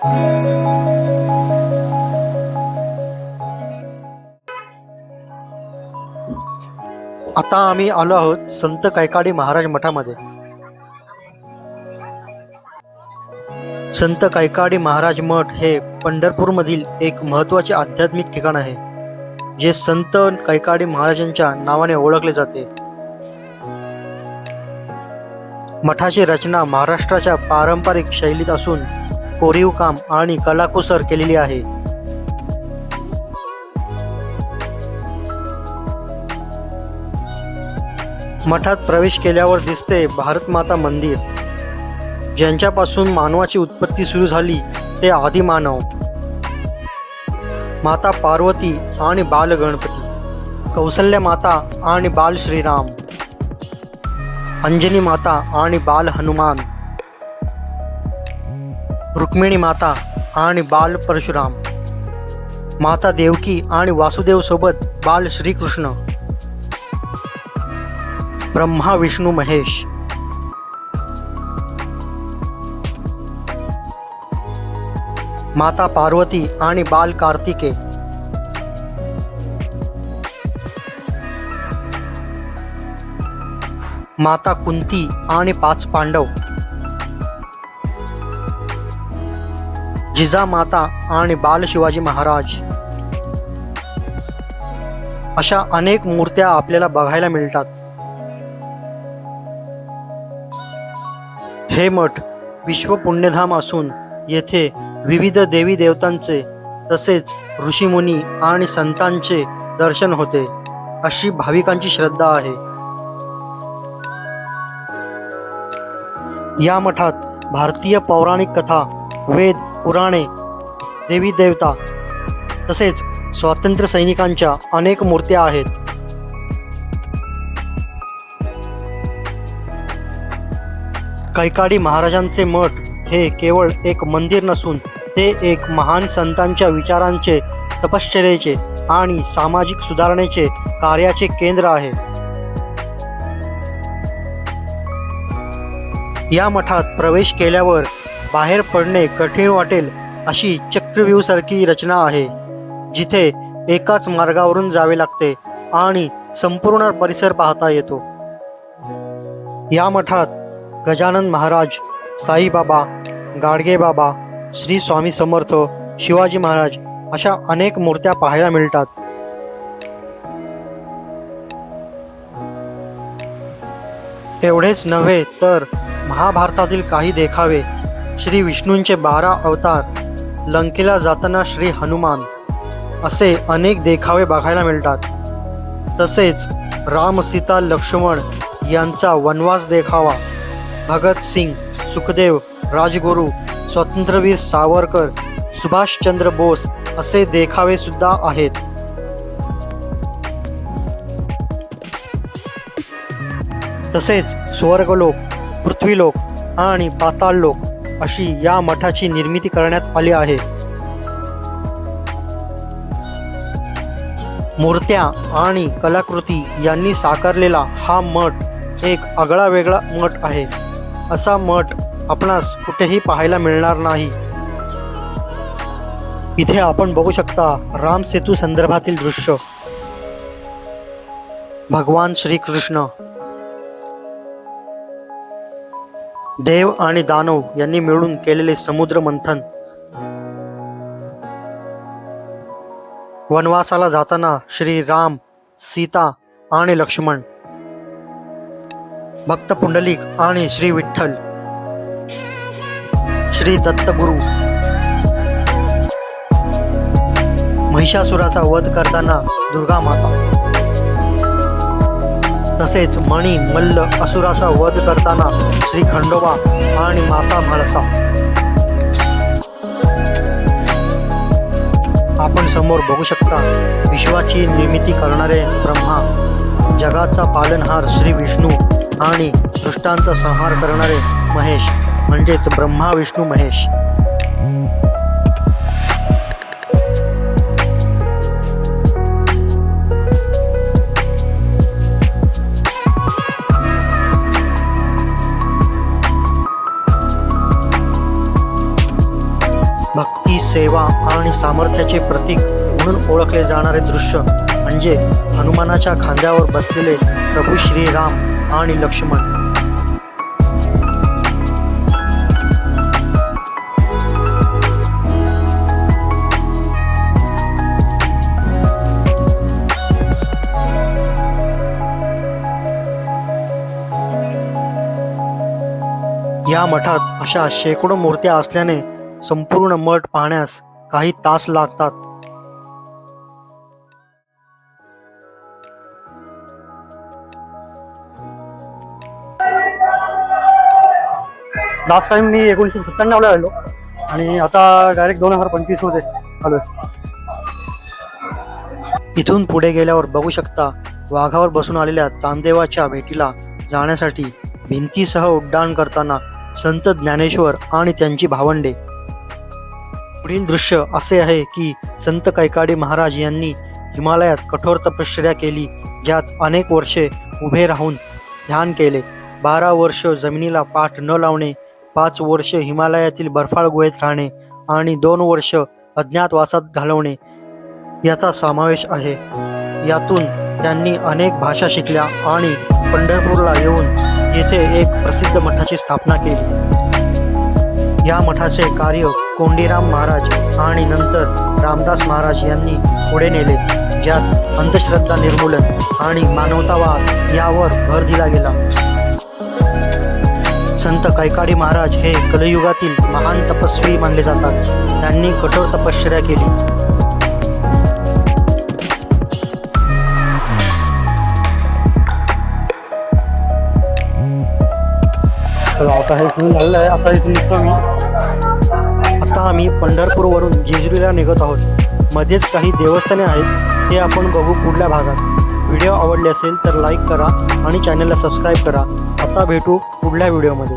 आता आम्ही आलो आहोत संत कैकाडी महाराज मठामध्ये. संत कैकाडी महाराज मठ हे पंढरपूरमधील एक महत्त्वाचे आध्यात्मिक ठिकाण आहे जे संत कैकाडी महाराजांच्या नावाने ओळखले जाते. मठाची रचना महाराष्ट्राच्या पारंपरिक शैलीत असून कोरीव काम आणि कलाकुसर केलेली आहे. मठात प्रवेश केल्यावर दिसते भारतमाता मंदिर. ज्यांच्यापासून मानवाची उत्पत्ती सुरू झाली ते आदिमानव माता पार्वती आणि बाल गणपती. कौसल्य माता आणि बाल श्रीराम. अंजनी माता आणि बाल हनुमान. रुक्मिणी माता आणि बाल परशुराम. माता देवकी आणि वासुदेव सोबत बाल श्रीकृष्ण. ब्रह्मा विष्णू महेश. माता पार्वती आणि बाल कार्तिके. माता कुंती आणि पाच पांडव. जिजामाता आणि बाल शिवाजी महाराज. अशा अनेक मूर्त्या आपल्याला बघायला मिळतात. हे मठ विश्व पुण्यधाम असून येथे विविध देवी देवतांचे तसेच ऋषीमुनी आणि संतांचे दर्शन होते अशी भाविकांची श्रद्धा आहे. या मठात भारतीय पौराणिक कथा वेद पुराणे देवी देवता तसेच स्वातंत्र्य सैनिकांच्या अनेक मूर्त्या आहेत. कैकाडी महाराजांचे मठ हे केवळ एक मंदिर नसून ते एक महान संतांच्या विचारांचे तपश्चर्याचे आणि सामाजिक सुधारणेचे कार्याचे केंद्र आहे. या मठात प्रवेश केल्यावर बाहेर पडणे कठीण वाटेल अशी चक्रव्यूहसारखी रचना आहे जिथे एकाच मार्गावरून जावे लागते आणि संपूर्ण परिसर पाहता येतो. या मठात गजानन महाराज साईबाबा गाडगेबाबा श्री स्वामी समर्थ शिवाजी महाराज अशा अनेक मूर्त्या पाहायला मिळतात. एवढेच नव्हे तर महाभारतातील काही देखावे श्री विष्णूंचे बारा अवतार लंकेला जाताना श्री हनुमान असे अनेक देखावे बघायला मिळतात. तसेच राम सीता लक्ष्मण यांचा वनवास देखावा. भगतसिंग सुखदेव राजगुरू स्वातंत्र्यवीर सावरकर सुभाषचंद्र बोस असे देखावे सुद्धा आहेत. तसेच स्वर्गलोक पृथ्वीलोक आणि पाताळलोक अशी या मठाची निर्मिती करण्यात आली आहे. मूर्त्या आणि कलाकृती यांनी साकारलेला हा मठ एक आगळा वेगळा मठ आहे. असा मठ आपणास कुठेही पाहायला मिळणार नाही. इथे आपण बघू शकता राम सेतू संदर्भातील दृश्य. भगवान श्रीकृष्ण देव आणि दानव यांनी मिळून केलेले समुद्र मंथन. वनवासाला जाताना श्री राम सीता आणि लक्ष्मण भक्त पुंडलिक आणि श्री विठ्ठल श्री दत्तगुरु. महिषासुराचा वध करताना दुर्गा माता. तसेच मणी मल्ल असुराचा वध करताना श्री खंडोबा आणि माता म्हाळसा आपण समोर बघू शकता विश्वाची निर्मिती करणारे ब्रह्मा जगाचा पालनहार श्री विष्णू आणि दृष्टांचा संहार करणारे महेश म्हणजेच ब्रह्मा विष्णू महेश. सेवा आणि सामर्थ्याचे प्रतीक म्हणून ओळखले जाणारे दृश्य म्हणजे हनुमानाच्या खांद्यावर बसलेले प्रभू श्रीराम आणि लक्ष्मण. या मठात अशा शेकडो मूर्त्या असल्याने संपूर्ण मठ पाहण्यास काही तास लागतात. लास्ट टाइम मी एकोणीसशे सत्त्याण्णवला आलो आणि आता डायरेक्ट दोन हजार पंचवीसमध्ये आलोय इथून पुढे गेल्यावर बघू शकता वाघावर बसून आलेल्या चांदेवाच्या भेटीला जाण्यासाठी भिंतीसह उड्डाण करताना संत ज्ञानेश्वर आणि त्यांची भावंडे पुढील दृश्य असे आहे की संत कैकाडी महाराज यांनी हिमालयात कठोर तपश्चर्या केली ज्यात अनेक वर्षे उभे राहून ध्यान केले. बारा वर्ष जमिनीला पाठ न लावणे पाच वर्ष हिमालयातील बर्फाळ गुहेत राहणे आणि दोन वर्ष अज्ञातवासात घालवणे याचा समावेश आहे. यातून त्यांनी अनेक भाषा शिकल्या आणि पंढरपूरला येऊन येथे एक प्रसिद्ध मठाची स्थापना केली. या मठाचे कार्य कोंडीराम महाराज आणि नंतर रामदास महाराज यांनी पुढे नेले ज्यात अंधश्रद्धा निर्मूलन आणि मानवतावाद यावर भर दिला गेला. संत कैकाडी महाराज हे कलयुगातील महान तपस्वी मानले जातात. त्यांनी कठोर तपश्चर्या केली. आता हे झालेलं आहे. आता इथून निघतो मी आता आम्ही पंढरपूरवरून जेजुरीला निघत आहोत? मध्येच काही देवस्थाने आहेत ते आपण बघू पुढल्या भागात. व्हिडिओ आवडले असेल तर लाईक करा आणि चॅनलला सबस्क्राईब करा. आता भेटू पुढल्या व्हिडिओमध्ये.